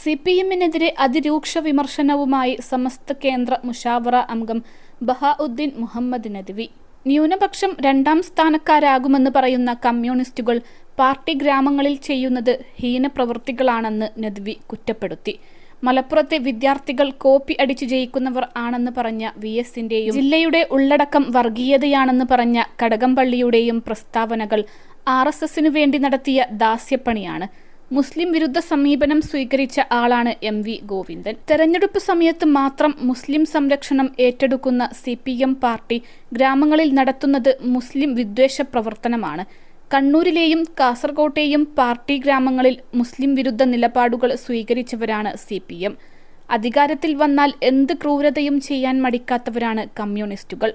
C P എമ്മിനെതിരെ അതിരൂക്ഷ വിമർശനവുമായി സമസ്ത കേന്ദ്ര മുഷാവറ അംഗം ബഹാഉദ്ദീൻ മുഹമ്മദ് നദ്വി. ന്യൂനപക്ഷം രണ്ടാം സ്ഥാനക്കാരാകുമെന്ന് പറയുന്ന കമ്മ്യൂണിസ്റ്റുകൾ പാർട്ടി ഗ്രാമങ്ങളിൽ ചെയ്യുന്നത് ഹീനപ്രവൃത്തികളാണെന്ന് നദ്വി കുറ്റപ്പെടുത്തി. മലപ്പുറത്തെ വിദ്യാർത്ഥികൾ കോപ്പി അടിച്ചു ജയിക്കുന്നവർ ആണെന്ന് പറഞ്ഞ വി എസിന്റെയും ജില്ലയുടെ ഉള്ളടക്കം വർഗീയതയാണെന്ന് പറഞ്ഞ കടകംപള്ളിയുടെയും പ്രസ്താവനകൾ ആർ എസ് എസിനു വേണ്ടി നടത്തിയ ദാസ്യപ്പണിയാണ്. മുസ്ലിം വിരുദ്ധ സമീപനം സ്വീകരിച്ച ആളാണ് എം വി ഗോവിന്ദൻ. തെരഞ്ഞെടുപ്പ് സമയത്ത് മാത്രം മുസ്ലിം സംരക്ഷണം ഏറ്റെടുക്കുന്ന സി പി എം പാർട്ടി ഗ്രാമങ്ങളിൽ നടത്തുന്നത് മുസ്ലിം വിദ്വേഷ പ്രവർത്തനമാണ്. കണ്ണൂരിലെയും കാസർകോട്ടെയും പാർട്ടി ഗ്രാമങ്ങളിൽ മുസ്ലിം വിരുദ്ധ നിലപാടുകൾ സ്വീകരിച്ചവരാണ് സി പി എം അധികാരത്തിൽ വന്നാൽ എന്ത് ക്രൂരതയും ചെയ്യാൻ മടിക്കാത്തവരാണ് കമ്മ്യൂണിസ്റ്റുകൾ.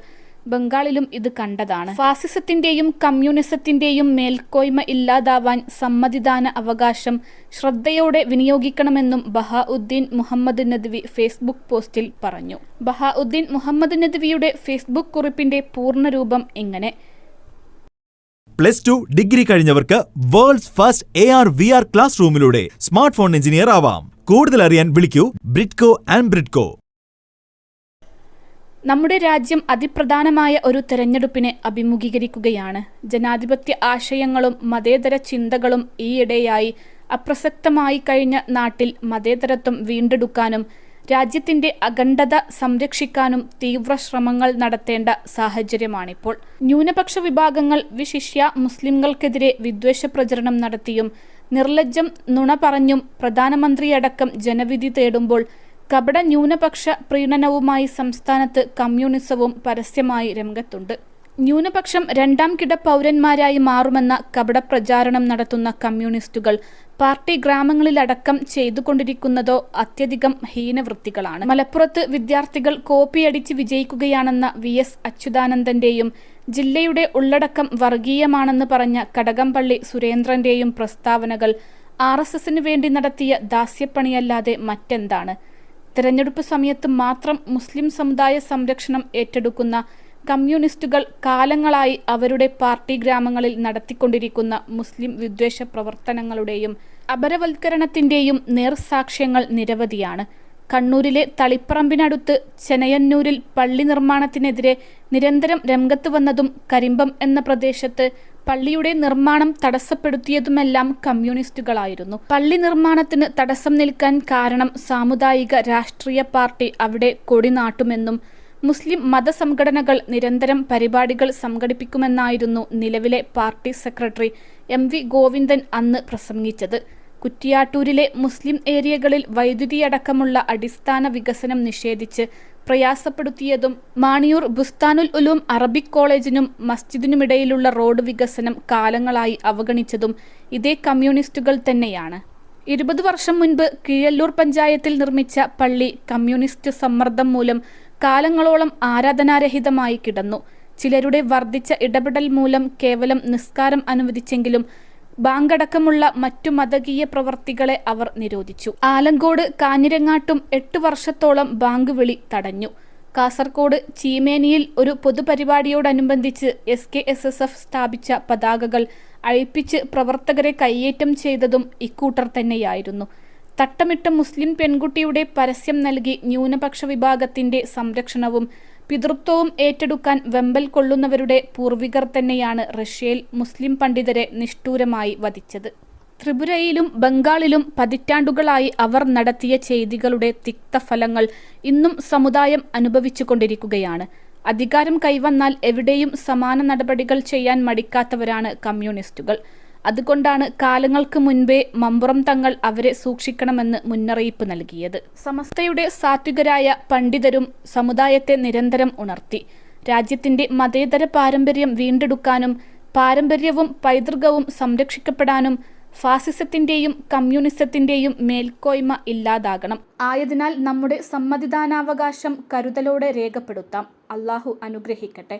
ബംഗാളിലും ഇത് കണ്ടതാണ്. ഫാസിസത്തിന്റെയും കമ്മ്യൂണിസത്തിന്റെയും മേൽക്കോയ്മ ഇല്ലാതാവാൻ സമ്മതിദാന അവകാശം ശ്രദ്ധയോടെ വിനിയോഗിക്കണമെന്നും ബഹാഉദ്ദീൻ മുഹമ്മദ് നദ്വി ഫേസ്ബുക്ക് പോസ്റ്റിൽ പറഞ്ഞു. ബഹാഉദ്ദീൻ മുഹമ്മദ് നദ്വിയുടെ ഫേസ്ബുക്ക് കുറിപ്പിന്റെ പൂർണരൂപം എങ്ങനെ? Plus two degree കഴിഞ്ഞവർക്ക് world's first A R V R class റൂമിലൂടെ smart phone engineer ആവാം. കൂടുതൽ അറിയാൻ വിളിക്കൂ ബ്രിഡ്കോ ആൻഡ് ബ്രിഡ്കോ. നമ്മുടെ രാജ്യം അതിപ്രധാനമായ ഒരു തെരഞ്ഞെടുപ്പിനെ അഭിമുഖീകരിക്കുകയാണ്. ജനാധിപത്യ ആശയങ്ങളും മതേതര ചിന്തകളും ഈയിടെയായി അപ്രസക്തമായി കഴിഞ്ഞ നാട്ടിൽ മതേതരത്വം വീണ്ടെടുക്കാനും രാജ്യത്തിന്റെ അഖണ്ഡത സംരക്ഷിക്കാനും തീവ്ര ശ്രമങ്ങൾ നടത്തേണ്ട സാഹചര്യമാണിപ്പോൾ. ന്യൂനപക്ഷ വിഭാഗങ്ങൾ വിശിഷ്യ മുസ്ലിംകൾക്കെതിരെ വിദ്വേഷ പ്രചരണം നടത്തിയും നിർലജ്ജം നുണ പറഞ്ഞും പ്രധാനമന്ത്രിയടക്കം ജനവിധി തേടുമ്പോൾ കപട ന്യൂനപക്ഷ പ്രീണനവുമായി സംസ്ഥാനത്ത് കമ്മ്യൂണിസവും പരസ്യമായി രംഗത്തുണ്ട്. ന്യൂനപക്ഷം രണ്ടാം കിട പൗരന്മാരായി മാറുമെന്ന കപട പ്രചാരണം നടത്തുന്ന കമ്മ്യൂണിസ്റ്റുകൾ പാർട്ടി ഗ്രാമങ്ങളിലടക്കം ചെയ്തുകൊണ്ടിരിക്കുന്നതോ അത്യധികം ഹീനവൃത്തികളാണ്. മലപ്പുറത്ത് വിദ്യാർത്ഥികൾ കോപ്പിയടിച്ച് വിജയിക്കുകയാണെന്ന വി എസ് അച്യുതാനന്ദന്റെയും ജില്ലയുടെ ഉള്ളടക്കം വർഗീയമാണെന്ന് പറഞ്ഞ കടകംപള്ളി സുരേന്ദ്രന്റെയും പ്രസ്താവനകൾ ആർ എസ് എസിന് വേണ്ടി നടത്തിയ ദാസ്യപ്പണിയല്ലാതെ മറ്റെന്താണ്? തെരഞ്ഞെടുപ്പ് സമയത്ത് മാത്രം മുസ്ലിം സമുദായ സംരക്ഷണം ഏറ്റെടുക്കുന്ന കമ്മ്യൂണിസ്റ്റുകൾ കാലങ്ങളായി അവരുടെ പാർട്ടി ഗ്രാമങ്ങളിൽ നടത്തിക്കൊണ്ടിരിക്കുന്ന മുസ്ലിം വിദ്വേഷ പ്രവർത്തനങ്ങളുടെയും അപരവൽക്കരണത്തിന്റെയും നേർസാക്ഷ്യങ്ങൾ നിരവധിയാണ്. കണ്ണൂരിലെ തളിപ്പറമ്പിനടുത്ത് ചെനയന്നൂരിൽ പള്ളി നിർമ്മാണത്തിനെതിരെ നിരന്തരം രംഗത്ത് വന്നതും കരിമ്പം എന്ന പ്രദേശത്ത് പള്ളിയുടെ നിർമ്മാണം തടസ്സപ്പെടുത്തിയതുമെല്ലാം കമ്മ്യൂണിസ്റ്റുകളായിരുന്നു. പള്ളി നിർമ്മാണത്തിന് തടസ്സം നിൽക്കാൻ കാരണം സാമുദായിക രാഷ്ട്രീയ പാർട്ടി അവിടെ കൊടിനാട്ടുമെന്നും മുസ്ലിം മതസംഘടനകൾ നിരന്തരം പരിപാടികൾ സംഘടിപ്പിക്കുമെന്നായിരുന്നു നിലവിലെ party secretary M V Govindan അന്ന് പ്രസംഗിച്ചത്. കുറ്റിയാട്ടൂരിലെ മുസ്ലിം ഏരിയകളിൽ വൈദ്യുതി അടക്കമുള്ള അടിസ്ഥാന വികസനം നിഷേധിച്ച് പ്രയാസപ്പെടുത്തിയതും മാണിയൂർ ബുസ്താനുൽ ഉലൂം അറബിക് കോളേജിനും മസ്ജിദിനുമിടയിലുള്ള റോഡ് വികസനം കാലങ്ങളായി അവഗണിച്ചതും ഇതേ കമ്മ്യൂണിസ്റ്റുകൾ തന്നെയാണ്. ഇരുപത് വർഷം മുൻപ് കീഴല്ലൂർ പഞ്ചായത്തിൽ നിർമ്മിച്ച പള്ളി കമ്മ്യൂണിസ്റ്റ് സമ്മർദ്ദം മൂലം കാലങ്ങളോളം ആരാധനാരഹിതമായി കിടന്നു. ചിലരുടെ വർദ്ധിച്ച ഇടപെടൽ മൂലം കേവലം നിസ്കാരം അനുവദിച്ചെങ്കിലും ബാങ്കടക്കമുള്ള മറ്റു മതകീയ പ്രവർത്തികളെ അവർ നിരോധിച്ചു. ആലങ്കോട് കാഞ്ഞിരങ്ങാട്ടും എട്ട് വർഷത്തോളം ബാങ്ക് വിളി തടഞ്ഞു. കാസർകോട് ചീമേനിയിൽ ഒരു പൊതുപരിപാടിയോടനുബന്ധിച്ച് S K S S F സ്ഥാപിച്ച പതാകകൾ അഴിപ്പിച്ച് പ്രവർത്തകരെ കയ്യേറ്റം ചെയ്തതും ഇക്കൂട്ടർ തന്നെയായിരുന്നു. തട്ടമിട്ട മുസ്ലിം പെൺകുട്ടിയുടെ പരസ്യം നൽകി ന്യൂനപക്ഷ വിഭാഗത്തിന്റെ സംരക്ഷണവും പിതൃത്വവും ഏറ്റെടുക്കാൻ വെമ്പൽ കൊള്ളുന്നവരുടെ പൂർവികർ തന്നെയാണ് റഷ്യയിൽ മുസ്ലിം പണ്ഡിതരെ നിഷ്ഠൂരമായി വധിച്ചത്. ത്രിപുരയിലും ബംഗാളിലും പതിറ്റാണ്ടുകളായി അവർ നടത്തിയ ചെയ്തികളുടെ തിക്തഫലങ്ങൾ ഇന്നും സമുദായം അനുഭവിച്ചുകൊണ്ടിരിക്കുകയാണ്. അധികാരം കൈവന്നാൽ എവിടെയും സമാന നടപടികൾ ചെയ്യാൻ മടിക്കാത്തവരാണ് കമ്മ്യൂണിസ്റ്റുകൾ. അതുകൊണ്ടാണ് കാലങ്ങൾക്ക് മുൻപേ മമ്പുറം തങ്ങൾ അവരെ സൂക്ഷിക്കണമെന്ന് മുന്നറിയിപ്പ് നൽകിയത്. സമസ്തയുടെ സാത്വികരായ പണ്ഡിതരും സമുദായത്തെ നിരന്തരം ഉണർത്തി. രാജ്യത്തിന്റെ മതേതര പാരമ്പര്യം വീണ്ടെടുക്കാനും പാരമ്പര്യവും പൈതൃകവും സംരക്ഷിക്കപ്പെടാനും ഫാസിസത്തിന്റെയും കമ്മ്യൂണിസത്തിന്റെയും മേൽക്കോയ്മ ഇല്ലാതാകണം. ആയതിനാൽ നമ്മുടെ സമ്മതിദാനാവകാശം കരുതലോടെ രേഖപ്പെടുത്താം. അള്ളാഹു അനുഗ്രഹിക്കട്ടെ.